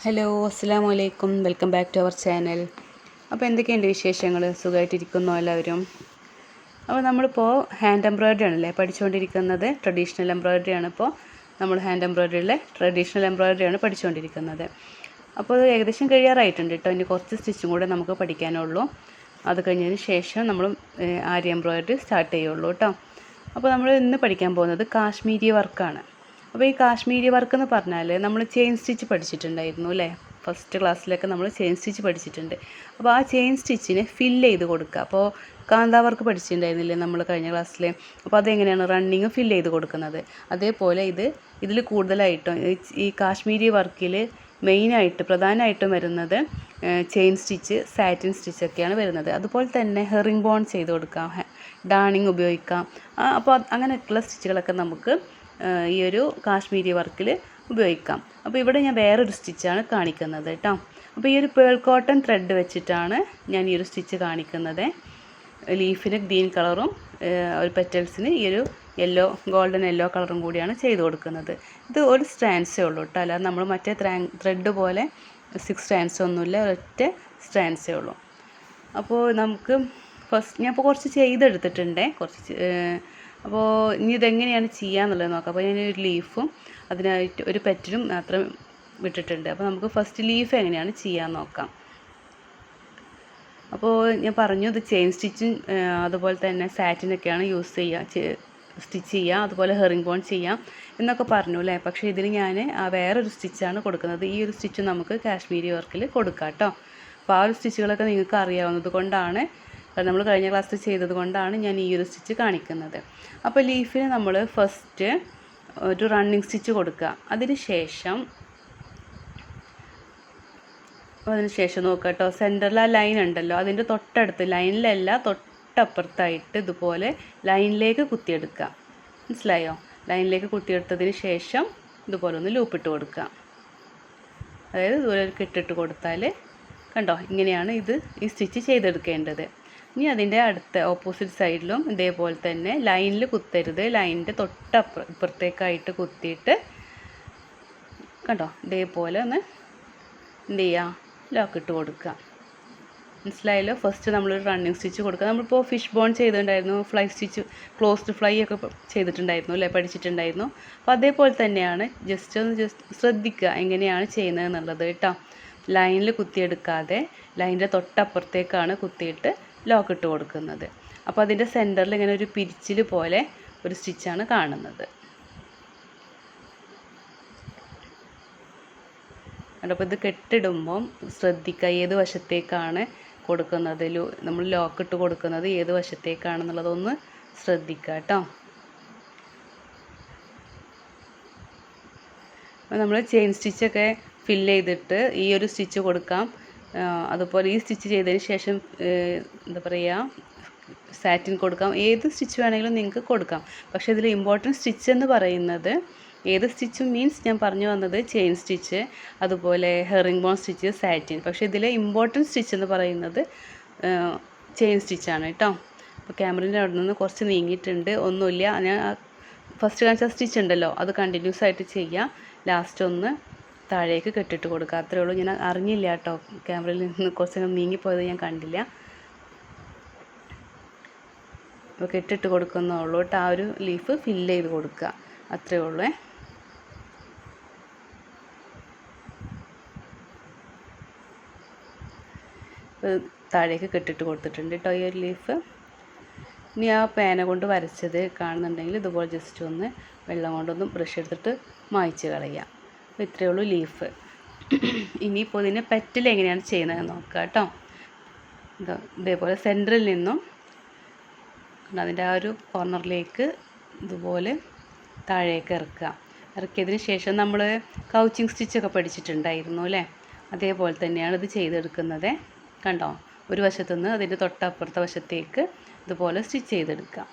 Hello അസ്സാം വലൈക്കും welcome back to our channel അപ്പോൾ എന്തൊക്കെയുണ്ട് വിശേഷങ്ങൾ സുഖമായിട്ടിരിക്കുന്നു എല്ലാവരും? അപ്പോൾ നമ്മളിപ്പോൾ ഹാൻഡ് എംബ്രോയ്ഡറി ആണല്ലേ പഠിച്ചുകൊണ്ടിരിക്കുന്നത് ട്രഡീഷണൽ എംബ്രോയ്ഡറി ആണ് ഇപ്പോൾ നമ്മൾ ഹാൻഡ് എംബ്രോയ്ഡറിയിലെ ട്രഡീഷണൽ എംബ്രോയ്ഡറി ആണ് പഠിച്ചുകൊണ്ടിരിക്കുന്നത് അപ്പോൾ അത് ഏകദേശം കഴിയാറായിട്ടുണ്ട് കേട്ടോ. ഇനി കുറച്ച് സ്റ്റിച്ചും കൂടെ നമുക്ക് പഠിക്കാനുള്ളൂ. അത് കഴിഞ്ഞതിന് ശേഷം നമ്മൾ ആര്യ എംബ്രോയ്ഡറി സ്റ്റാർട്ട് ചെയ്യുള്ളൂ കേട്ടോ. അപ്പോൾ നമ്മൾ ഇന്ന് പഠിക്കാൻ പോകുന്നത് കാശ്മീരി വർക്കാണ്. അപ്പോൾ ഈ കാശ്മീരി വർക്ക് എന്ന് പറഞ്ഞാൽ നമ്മൾ ചെയിൻ സ്റ്റിച്ച് പഠിച്ചിട്ടുണ്ടായിരുന്നു അല്ലേ? ഫസ്റ്റ് ക്ലാസ്സിലൊക്കെ നമ്മൾ ചെയിൻ സ്റ്റിച്ച് പഠിച്ചിട്ടുണ്ട്. അപ്പോൾ ആ ചെയിൻ സ്റ്റിച്ചിനെ ഫില്ല് ചെയ്ത് കൊടുക്കുക. അപ്പോൾ കാന്താ വർക്ക് പഠിച്ചിട്ടുണ്ടായിരുന്നില്ലേ നമ്മൾ കഴിഞ്ഞ ക്ലാസ്സിൽ അപ്പോൾ അതെങ്ങനെയാണ് റണ്ണിങ് ഫില്ല് ചെയ്ത് കൊടുക്കുന്നത്? അതേപോലെ ഇത് ഇതിൽ കൂടുതലായിട്ടും ഈ കാശ്മീരി വർക്കിൽ മെയിനായിട്ട് പ്രധാനമായിട്ടും വരുന്നത് ചെയിൻ സ്റ്റിച്ച് സാറ്റിൻ സ്റ്റിച്ചൊക്കെയാണ് വരുന്നത്. അതുപോലെ തന്നെ ഹെറിംഗ് ബോൺ ചെയ്ത് കൊടുക്കാം. ഡാണിങ് ഉപയോഗിക്കാം. അപ്പോൾ അങ്ങനെയൊക്കെയുള്ള സ്റ്റിച്ചുകളൊക്കെ നമുക്ക് ഈ ഒരു കാശ്മീരി വർക്കിൽ ഉപയോഗിക്കാം. അപ്പോൾ ഇവിടെ ഞാൻ വേറൊരു സ്റ്റിച്ചാണ് കാണിക്കുന്നത് കേട്ടോ. അപ്പോൾ ഈ ഒരു പേൾ കോട്ടൺ ത്രെഡ് വെച്ചിട്ടാണ് ഞാൻ ഈ ഒരു സ്റ്റിച്ച് കാണിക്കുന്നത്. ലീഫിന് ഗ്രീൻ കളറും ഒരു പെറ്റൽസിന് ഈ ഒരു യെല്ലോ ഗോൾഡൻ യെല്ലോ കളറും കൂടിയാണ് ചെയ്ത് കൊടുക്കുന്നത്. ഇത് ഒരു സ്റ്റാൻസേ ഉള്ളൂ കേട്ടോ. അല്ലാതെ നമ്മൾ മറ്റേ ത്രെഡ് പോലെ സിക്സ് സ്റ്റാൻസ് ഒന്നുമില്ല ഒറ്റ സ്റ്റാൻസേ ഉള്ളൂ. അപ്പോൾ നമുക്ക് ഫസ്റ്റ് ഞാൻ ഇപ്പോൾ കുറച്ച് ചെയ്തെടുത്തിട്ടുണ്ട്. കുറച്ച് അപ്പോൾ ഇനി ഇതെങ്ങനെയാണ് ചെയ്യാന്നുള്ളത് നോക്കാം. അപ്പോൾ ഞാൻ ഒരു ലീഫും അതിനായിട്ട് ഒരു പെറ്റിലും മാത്രം വിട്ടിട്ടുണ്ട്. അപ്പോൾ നമുക്ക് ഫസ്റ്റ് ലീഫ് എങ്ങനെയാണ് ചെയ്യാൻ നോക്കാം. അപ്പോൾ ഞാൻ പറഞ്ഞു ഇത് ചെയിൻ സ്റ്റിച്ചും അതുപോലെ തന്നെ സാറ്റിനൊക്കെയാണ് യൂസ് ചെയ്യുക സ്റ്റിച്ച് ചെയ്യുക അതുപോലെ ഹെറിംഗ് ബോൺ ചെയ്യാം എന്നൊക്കെ പറഞ്ഞു അല്ലേ? പക്ഷേ ഇതിന് ഞാൻ വേറൊരു സ്റ്റിച്ചാണ് കൊടുക്കുന്നത്. ഈ ഒരു സ്റ്റിച്ച് നമുക്ക് കാശ്മീരി വർക്കിൽ കൊടുക്കാം കേട്ടോ അപ്പോൾ ആ ഒരു സ്റ്റിച്ചുകളൊക്കെ നിങ്ങൾക്ക് അറിയാവുന്നത് കൊണ്ടാണ് നമ്മൾ കഴിഞ്ഞ ക്ലാസ്സിൽ ചെയ്തത് കൊണ്ടാണ് ഞാൻ ഈ ഒരു സ്റ്റിച്ച് കാണിക്കുന്നത്. അപ്പോൾ ലീഫിന് നമ്മൾ ഫസ്റ്റ് ഒരു റണ്ണിങ് സ്റ്റിച്ച് കൊടുക്കുക. അതിന് ശേഷം അതിന് ശേഷം നോക്കുക കേട്ടോ. സെന്ററിൽ ആ ലൈൻ ഉണ്ടല്ലോ. അതിന്റെ തൊട്ടടുത്ത് ലൈനിലല്ല തൊട്ടപ്പുറത്തായിട്ട് ഇതുപോലെ ലൈനിലേക്ക് കുത്തിയെടുക്കുക. മനസ്സിലായോ? ലൈനിലേക്ക് കുത്തിയെടുത്തതിന് ശേഷം ഇതുപോലെ ഒന്ന് ലൂപ്പിട്ട് കൊടുക്കുക. അതായത് ഇതുപോലെ കെട്ടിട്ട് കൊടുത്താൽ കണ്ടോ? ഇങ്ങനെയാണ് ഇത് ഈ സ്റ്റിച്ച് ചെയ്തെടുക്കേണ്ടത്. ഇനി അതിന്റെ അടുത്ത ഓപ്പോസിറ്റ് സൈഡിലും ഇതേപോലെ തന്നെ ലൈനിൽ കുത്തരുത്. ലൈനിന്റെ തൊട്ടപ്പുറ ഇപ്പുറത്തേക്കായിട്ട് കുത്തിയിട്ട് കണ്ടോ? ഇതേപോലെ ഒന്ന് എന്ത് ചെയ്യുക ലോക്കിട്ട് കൊടുക്കുക. മനസ്സിലായല്ലോ? ഫസ്റ്റ് നമ്മളൊരു റണ്ണിങ് സ്റ്റിച്ച് കൊടുക്കുക. നമ്മളിപ്പോൾ ഫിഷ് ബോൺ ചെയ്തിട്ടുണ്ടായിരുന്നു. ഫ്ലൈ സ്റ്റിച്ച് ക്ലോസ്ഡ് ഫ്ലൈ ഒക്കെ ചെയ്തിട്ടുണ്ടായിരുന്നു അല്ലേ? പഠിച്ചിട്ടുണ്ടായിരുന്നു. അപ്പോൾ അതേപോലെ തന്നെയാണ് ജസ്റ്റ് ഒന്ന് ജസ്റ്റ് ശ്രദ്ധിക്കുക എങ്ങനെയാണ് ചെയ്യുന്നത് എന്നുള്ളത് കേട്ടോ. ലൈനിൽ കുത്തിയെടുക്കാതെ ലൈനിന്റെ തൊട്ടപ്പുറത്തേക്കാണ് കുത്തിയിട്ട് ലോക്ക് ഇട്ട് കൊടുക്കുന്നത്. അപ്പോൾ അതിന്റെ സെന്ററിൽ ഇങ്ങനെ ഒരു പിരിച്ചിൽ പോലെ ഒരു സ്റ്റിച്ചാണ് കാണുന്നത്. അപ്പോൾ ഇത് കെട്ടിടുമ്പം ശ്രദ്ധിക്കുക ഏത് വശത്തേക്കാണ് കൊടുക്കുന്നത് നമ്മൾ ലോക്ക് ഇട്ട് കൊടുക്കുന്നത് ഏത് വശത്തേക്കാണെന്നുള്ളതൊന്ന് ശ്രദ്ധിക്കുക കേട്ടോ. അപ്പോൾ നമ്മൾ ചെയിൻ സ്റ്റിച്ചൊക്കെ ഫില്ല് ചെയ്തിട്ട് ഈ ഒരു സ്റ്റിച്ച് കൊടുക്കാം. അതുപോലെ ഈ സ്റ്റിച്ച് ചെയ്തതിന് ശേഷം എന്താ പറയുക സാറ്റിൻ കൊടുക്കാം. ഏത് സ്റ്റിച്ച് വേണമെങ്കിലും നിങ്ങൾക്ക് കൊടുക്കാം. പക്ഷേ ഇതിൽ ഇമ്പോർട്ടന്റ് സ്റ്റിച്ച് എന്ന് പറയുന്നത് ഏത് സ്റ്റിച്ചും മീൻസ് ഞാൻ പറഞ്ഞു വന്നത് ചെയിൻ സ്റ്റിച്ച് അതുപോലെ ഹെറിംഗ് ബോൺ സ്റ്റിച്ച് സാറ്റിൻ പക്ഷേ ഇതിലെ ഇമ്പോർട്ടന്റ് സ്റ്റിച്ച് എന്ന് പറയുന്നത് ചെയിൻ സ്റ്റിച്ചാണ് കേട്ടോ അപ്പോൾ ക്യാമറേന്റെ അവിടെ നിന്ന് കുറച്ച് നീങ്ങിയിട്ടുണ്ട്. ഒന്നുമില്ല. ഞാൻ ഫസ്റ്റ് കാണിച്ച സ്റ്റിച്ച് ഉണ്ടല്ലോ. അത് കണ്ടിന്യൂസ് ആയിട്ട് ചെയ്യാം. ലാസ്റ്റ് ഒന്ന് താഴേക്ക് കെട്ടിട്ട് കൊടുക്കുക. അത്രേ ഉള്ളൂ. ഞാൻ അറിഞ്ഞില്ല കേട്ടോ. ക്യാമറയിൽ നിന്ന് കുറച്ച് നീങ്ങിപ്പോയത് ഞാൻ കണ്ടില്ല. അപ്പോൾ കെട്ടിട്ട് കൊടുക്കുന്നേ ഉള്ളൂ കേട്ടോ. ആ ഒരു ലീഫ് ഫില്ല് ചെയ്ത് കൊടുക്കുക. അത്രേ ഉള്ളൂ. താഴേക്ക് കെട്ടിട്ട് കൊടുത്തിട്ടുണ്ട് കേട്ടോ ഈ ഒരു ലീഫ്. ഇനി ആ പേന കൊണ്ട് വരച്ചത് കാണുന്നുണ്ടെങ്കിൽ ഇതുപോലെ ജസ്റ്റ് ഒന്ന് വെള്ളം കൊണ്ടൊന്ന് ബ്രഷ് എടുത്തിട്ട് മായ്ച്ച് കളയാം. അപ്പോൾ ഇത്രയേ ഉള്ളൂ ലീഫ് ഇനിയിപ്പോൾ ഇതിനെ പെറ്റൽ എങ്ങനെയാണ് ചെയ്യുന്നത് നോക്കുക കേട്ടോ. ഇതേപോലെ സെന്ററിൽ നിന്നും അതിന്റെ ആ ഒരു കോർണറിലേക്ക് ഇതുപോലെ താഴേക്ക് ഇറക്കുക. ഇറക്കിയതിന് ശേഷം നമ്മൾ കൗച്ചിങ് സ്റ്റിച്ചൊക്കെ പഠിച്ചിട്ടുണ്ടായിരുന്നു അല്ലേ? അതേപോലെ തന്നെയാണ് ഇത് ചെയ്തെടുക്കുന്നത്. കണ്ടോ ഒരു വശത്തു നിന്ന് അതിന്റെ തൊട്ടപ്പുറത്തെ വശത്തേക്ക് ഇതുപോലെ സ്റ്റിച്ച് ചെയ്തെടുക്കുക.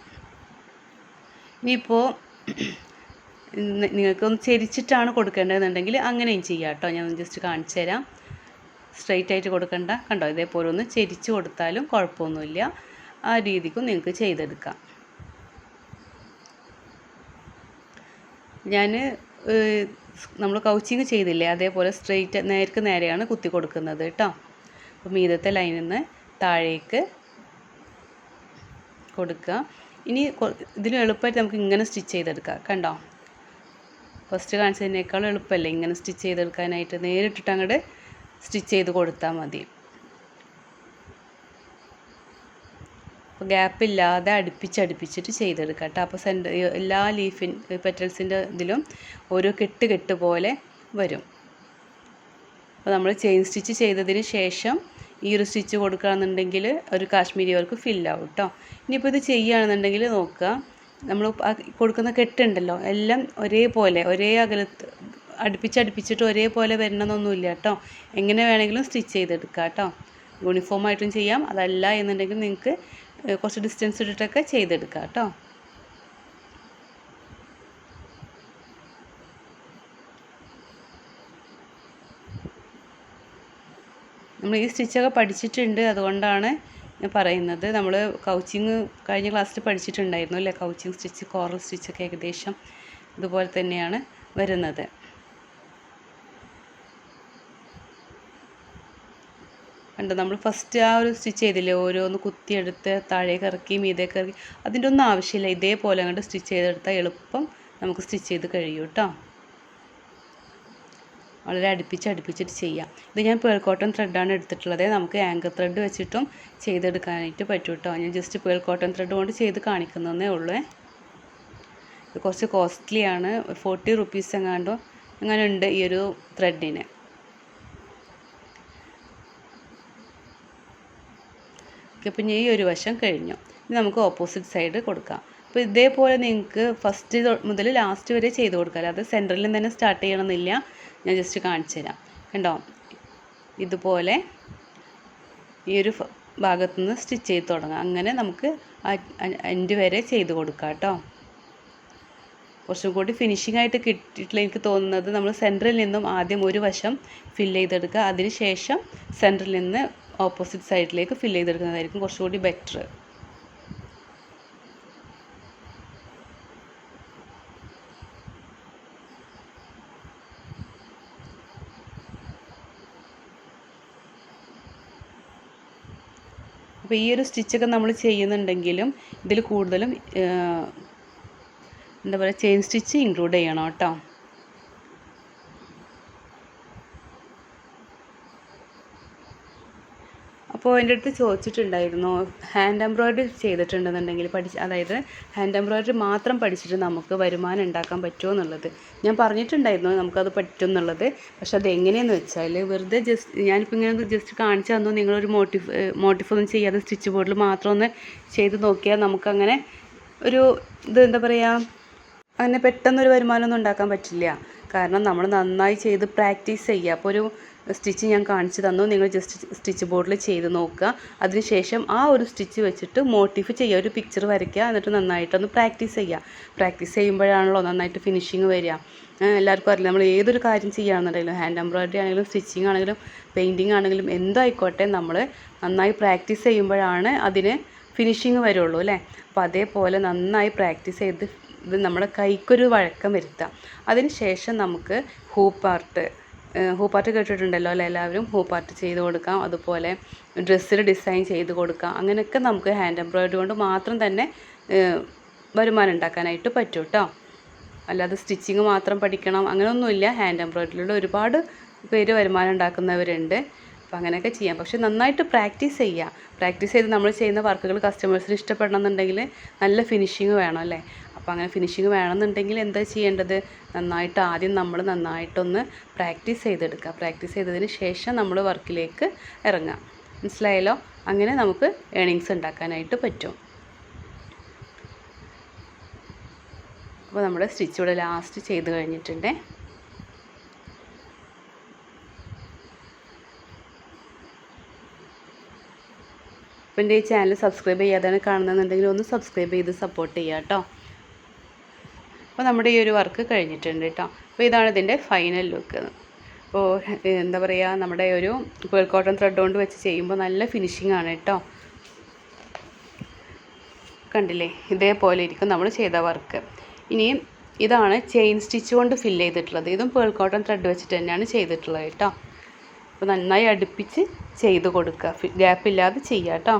ഇനിയിപ്പോൾ നിങ്ങൾക്കൊന്ന് ചെരിച്ചിട്ടാണ് കൊടുക്കേണ്ടതെന്നുണ്ടെങ്കിൽ അങ്ങനെയും ചെയ്യാം കേട്ടോ. ഞാൻ ജസ്റ്റ് കാണിച്ചു തരാം. സ്ട്രെയിറ്റ് ആയിട്ട് കൊടുക്കണ്ട. കണ്ടോ? ഇതേപോലെ ഒന്ന് ചെരിച്ച് കൊടുത്താലും കുഴപ്പമൊന്നുമില്ല. ആ രീതിക്കും നിങ്ങൾക്ക് ചെയ്തെടുക്കാം. ഞാൻ നമ്മൾ കൗച്ചിങ് ചെയ്തില്ലേ? അതേപോലെ സ്ട്രെയിറ്റ് നേർക്ക് നേരെയാണ് കുത്തി കൊടുക്കുന്നത് കേട്ടോ. അപ്പോൾ മീതത്തെ ലൈനിൽ നിന്ന് താഴേക്ക് കൊടുക്കുക. ഇനി ഇതിന് എളുപ്പമായിട്ട് നമുക്ക് ഇങ്ങനെ സ്റ്റിച്ച് ചെയ്തെടുക്കാം. കണ്ടോ? ഫസ്റ്റ് കാണിച്ചതിനേക്കാളും എളുപ്പമല്ലേ? ഇങ്ങനെ സ്റ്റിച്ച് ചെയ്തെടുക്കാനായിട്ട് നേരിട്ടിട്ട് അങ്ങോട്ട് സ്റ്റിച്ച് ചെയ്ത് കൊടുത്താൽ മതി. അപ്പോൾ ഗ്യാപ്പില്ലാതെ അടുപ്പിച്ചടുപ്പിച്ചിട്ട് ചെയ്തെടുക്കാം കേട്ടോ. അപ്പോൾ സെന്റർ എല്ലാ ലീഫിൻ പെറ്റൽസിന്റെ ഇതിലും ഓരോ കെട്ട് കെട്ട് പോലെ വരും. അപ്പോൾ നമ്മൾ ചെയിൻ സ്റ്റിച്ച് ചെയ്തതിന് ശേഷം ഈ ഒരു സ്റ്റിച്ച് കൊടുക്കുകയാണെന്നുണ്ടെങ്കിൽ ഒരു കാശ്മീരി വർക്ക് ഫില്ലാവും കേട്ടോ. ഇനിയിപ്പോൾ ഇത് ചെയ്യുകയാണെന്നുണ്ടെങ്കിൽ നോക്കുക. നമ്മൾ കൊടുക്കുന്ന കെട്ടുണ്ടല്ലോ എല്ലാം ഒരേപോലെ ഒരേ അകലത്ത് അടുപ്പിച്ചടുപ്പിച്ചിട്ട് ഒരേപോലെ വരണമെന്നൊന്നുമില്ല കേട്ടോ. എങ്ങനെ വേണമെങ്കിലും സ്റ്റിച്ച് ചെയ്തെടുക്കാം കേട്ടോ. യൂണിഫോം ആയിട്ടും ചെയ്യാം. അതല്ല എന്നുണ്ടെങ്കിൽ നിങ്ങൾക്ക് കുറച്ച് ഡിസ്റ്റൻസ് ഇട്ടിട്ടൊക്കെ ചെയ്തെടുക്കാം കേട്ടോ. നമ്മൾ ഈ സ്റ്റിച്ചൊക്കെ പഠിച്ചിട്ടുണ്ട്. അതുകൊണ്ടാണ് ഞാൻ പറയുന്നത്. നമ്മൾ കൗച്ചിങ് കഴിഞ്ഞ ക്ലാസ്സിൽ പഠിച്ചിട്ടുണ്ടായിരുന്നു അല്ലേ? കൗച്ചിങ് സ്റ്റിച്ച് കോറൽ സ്റ്റിച്ചൊക്കെ ഏകദേശം ഇതുപോലെ തന്നെയാണ് വരുന്നത്. കണ്ടോ? നമ്മൾ ഫസ്റ്റ് ആ ഒരു സ്റ്റിച്ച് ചെയ്തില്ലേ? ഓരോന്ന് കുത്തിയെടുത്ത് താഴേക്ക് ഇറക്കി മീതേക്ക് ഇറക്കി. അതിന്റെ ഒന്നും ആവശ്യമില്ല. ഇതേപോലെ അങ്ങോട്ട് സ്റ്റിച്ച് ചെയ്തെടുത്താൽ എളുപ്പം നമുക്ക് സ്റ്റിച്ച് ചെയ്ത് കഴിയും കേട്ടോ വളരെ അടുപ്പിച്ച് അടുപ്പിച്ചിട്ട് ചെയ്യാം. ഇത് ഞാൻ പേൾ കോട്ടൺ ത്രെഡാണ് എടുത്തിട്ടുള്ളത്. നമുക്ക് ആങ്കർ ത്രെഡ് വെച്ചിട്ടും ചെയ്തെടുക്കാനായിട്ട് പറ്റും കേട്ടോ ഞാൻ ജസ്റ്റ് പേൾ കോട്ടൺ ത്രെഡ് കൊണ്ട് ചെയ്ത് കാണിക്കുന്നതേ ഉള്ളൂ. ഇത് കുറച്ച് കോസ്റ്റ്ലിയാണ് ഫോർട്ടി റുപ്പീസ് എങ്ങാണ്ടോ അങ്ങനെ ഉണ്ട് ഈ ഒരു ത്രെഡിന് അപ്പം ഈ ഒരു വശം കഴിഞ്ഞു. ഇനി നമുക്ക് ഓപ്പോസിറ്റ് സൈഡ് കൊടുക്കാം. അപ്പോൾ ഇതേപോലെ നിങ്ങൾക്ക് ഫസ്റ്റ് മുതൽ ലാസ്റ്റ് വരെ ചെയ്ത് കൊടുക്കാം അത് സെന്ററിൽ തന്നെ സ്റ്റാർട്ട് ചെയ്യണമെന്നില്ല. ഞാൻ ജസ്റ്റ് കാണിച്ചു തരാം. കണ്ടോ? ഇതുപോലെ ഈ ഒരു ഭാഗത്തു നിന്ന് സ്റ്റിച്ച് ചെയ്ത് തുടങ്ങാം. അങ്ങനെ നമുക്ക് എൻഡ് വരെ ചെയ്ത് കൊടുക്കാം കേട്ടോ. കുറച്ചും കൂടി ഫിനിഷിംഗ് ആയിട്ട് കിട്ടിയിട്ടില്ല എനിക്ക് തോന്നുന്നത്. നമ്മൾ സെന്ററിൽ നിന്നും ആദ്യം ഒരു വശം ഫില്ല് ചെയ്തെടുക്കുക. അതിനുശേഷം സെന്ററിൽ നിന്ന് ഓപ്പോസിറ്റ് സൈഡിലേക്ക് ഫില്ല് ചെയ്തെടുക്കുന്നതായിരിക്കും കുറച്ചുകൂടി ബെറ്റർ അപ്പോൾ ഈ ഒരു സ്റ്റിച്ചൊക്കെ നമ്മൾ ചെയ്യുന്നുണ്ടെങ്കിലും ഇതിൽ കൂടുതലും എന്താ പറയുക ചെയിൻ സ്റ്റിച്ച് ഇൻക്ലൂഡ് ചെയ്യണം കേട്ടോ. അപ്പോൾ എന്റെ അടുത്ത് ചോദിച്ചിട്ടുണ്ടായിരുന്നു ഹാൻഡ് എംബ്രോയ്ഡറി ചെയ്തിട്ടുണ്ടെന്നുണ്ടെങ്കിൽ പഠിച്ച് അതായത് ഹാൻഡ് എംബ്രോയ്ഡറി മാത്രം പഠിച്ചിട്ട് നമുക്ക് വരുമാനം ഉണ്ടാക്കാൻ പറ്റുമോ എന്നുള്ളത്. ഞാൻ പറഞ്ഞിട്ടുണ്ടായിരുന്നു നമുക്കത് പറ്റും എന്നുള്ളത്. പക്ഷെ അത് എങ്ങനെയെന്ന് വെച്ചാൽ വെറുതെ ജസ്റ്റ് ഞാനിപ്പോൾ ഇങ്ങനെ ജസ്റ്റ് കാണിച്ചു തന്നു. നിങ്ങളൊരു മോട്ടിഫ് മോട്ടിഫ് ഒന്നും ചെയ്യാതെ സ്റ്റിച്ച് ബോർഡിൽ മാത്രം ഒന്ന് ചെയ്ത് നോക്കിയാൽ നമുക്കങ്ങനെ ഒരു ഇത് എന്താ പറയുക അങ്ങനെ പെട്ടെന്നൊരു വരുമാനമൊന്നും ഉണ്ടാക്കാൻ പറ്റില്ല. കാരണം നമ്മൾ നന്നായി ചെയ്ത് പ്രാക്ടീസ് ചെയ്യുക. അപ്പോൾ ഒരു സ്റ്റിച്ച് ഞാൻ കാണിച്ചു തന്നു. നിങ്ങൾ ജസ്റ്റ് സ്റ്റിച്ച് ബോർഡിൽ ചെയ്ത് നോക്കുക. അതിനുശേഷം ആ ഒരു സ്റ്റിച്ച് വെച്ചിട്ട് മോട്ടിഫ് ചെയ്യുക. ഒരു പിക്ചർ വരയ്ക്കുക. എന്നിട്ട് നന്നായിട്ടൊന്ന് പ്രാക്ടീസ് ചെയ്യുക. പ്രാക്ടീസ് ചെയ്യുമ്പോഴാണല്ലോ നന്നായിട്ട് ഫിനിഷിങ് വരിക. എല്ലാവർക്കും അറിയില്ല. നമ്മൾ ഏതൊരു കാര്യം ചെയ്യുകയാണെന്നുണ്ടെങ്കിലും ഹാൻഡ് എംബ്രോയിഡറി ആണെങ്കിലും സ്റ്റിച്ചിങ് ആണെങ്കിലും പെയിന്റിങ് ആണെങ്കിലും എന്തായിക്കോട്ടെ നമ്മൾ നന്നായി പ്രാക്ടീസ് ചെയ്യുമ്പോഴാണ് അതിന് ഫിനിഷിങ് വരുള്ളൂ അല്ലേ? അപ്പോൾ അതേപോലെ നന്നായി പ്രാക്ടീസ് ചെയ്ത് ഇത് നമ്മുടെ കൈക്കൊരു വഴക്കം വരുത്താം. അതിന് ശേഷം നമുക്ക് ഹൂപ്പാർട്ട് ഹൂപ്പാർട്ട് കേട്ടിട്ടുണ്ടല്ലോ അല്ലേ എല്ലാവരും? ഹൂപ്പാർട്ട് ചെയ്ത് കൊടുക്കാം. അതുപോലെ ഡ്രസ്സിൽ ഡിസൈൻ ചെയ്ത് കൊടുക്കാം. അങ്ങനെയൊക്കെ നമുക്ക് ഹാൻഡ് എംബ്രോയ്ഡറി കൊണ്ട് മാത്രം തന്നെ വരുമാനം ഉണ്ടാക്കാനായിട്ട് പറ്റും കേട്ടോ അല്ലാതെ സ്റ്റിച്ചിങ് മാത്രം പഠിക്കണം അങ്ങനെയൊന്നുമില്ല. ഹാൻഡ് എംബ്രോയ്ഡറിയിലൂടെ ഒരുപാട് പേര് വരുമാനം ഉണ്ടാക്കുന്നവരുണ്ട്. അപ്പോൾ അങ്ങനെയൊക്കെ ചെയ്യാം. പക്ഷെ നന്നായിട്ട് പ്രാക്ടീസ് ചെയ്യുക പ്രാക്ടീസ് ചെയ്ത് നമ്മൾ ചെയ്യുന്ന വർക്കുകൾ കസ്റ്റമേഴ്സിന് ഇഷ്ടപ്പെടണം എന്നുണ്ടെങ്കിൽ നല്ല ഫിനിഷിങ് വേണം അല്ലേ? അപ്പോൾ അങ്ങനെ ഫിനിഷിങ് വേണമെന്നുണ്ടെങ്കിൽ എന്താ ചെയ്യേണ്ടത്? നന്നായിട്ട് ആദ്യം നമ്മൾ നന്നായിട്ടൊന്ന് പ്രാക്ടീസ് ചെയ്തെടുക്കുക. പ്രാക്ടീസ് ചെയ്തതിന് ശേഷം നമ്മൾ വർക്കിലേക്ക് ഇറങ്ങുക. മനസ്സിലായല്ലോ? അങ്ങനെ നമുക്ക് ഏണിങ്സ് ഉണ്ടാക്കാനായിട്ട് പറ്റും. അപ്പോൾ നമ്മുടെ സ്റ്റിച്ച് ഇവിടെ ലാസ്റ്റ് ചെയ്ത് കഴിഞ്ഞിട്ടുണ്ട്. അപ്പോൾ എന്റെ ഈ ചാനൽ സബ്സ്ക്രൈബ് ചെയ്യാതാണ് കാണുന്നുണ്ടെങ്കിൽ ഒന്ന് സബ്സ്ക്രൈബ് ചെയ്ത് സപ്പോർട്ട് ചെയ്യുക കേട്ടോ. അപ്പോൾ നമ്മുടെ ഈ ഒരു വർക്ക് കഴിഞ്ഞിട്ടുണ്ട് കേട്ടോ അപ്പോൾ ഇതാണ് ഇതിന്റെ ഫൈനൽ ലുക്ക് അപ്പോൾ എന്താ പറയുക നമ്മുടെ ഒരു പേൾ കോട്ടൺ ത്രെഡ് കൊണ്ട് വെച്ച് ചെയ്യുമ്പോൾ നല്ല ഫിനിഷിംഗ് ആണ് കേട്ടോ കണ്ടില്ലേ? ഇതേപോലെ ഇരിക്കും നമ്മൾ ചെയ്ത വർക്ക് ഇനി ഇതാണ് ചെയിൻ സ്റ്റിച്ച് കൊണ്ട് ഫില്ല് ചെയ്തിട്ടുള്ളത്. ഇതും പേൾ കോട്ടൺ ത്രെഡ് വെച്ചിട്ട് തന്നെയാണ് ചെയ്തിട്ടുള്ളത് കേട്ടോ അപ്പോൾ നന്നായി അടുപ്പിച്ച് ചെയ്ത് കൊടുക്കുക. ഗ്യാപ്പില്ലാതെ ചെയ്യുക കേട്ടോ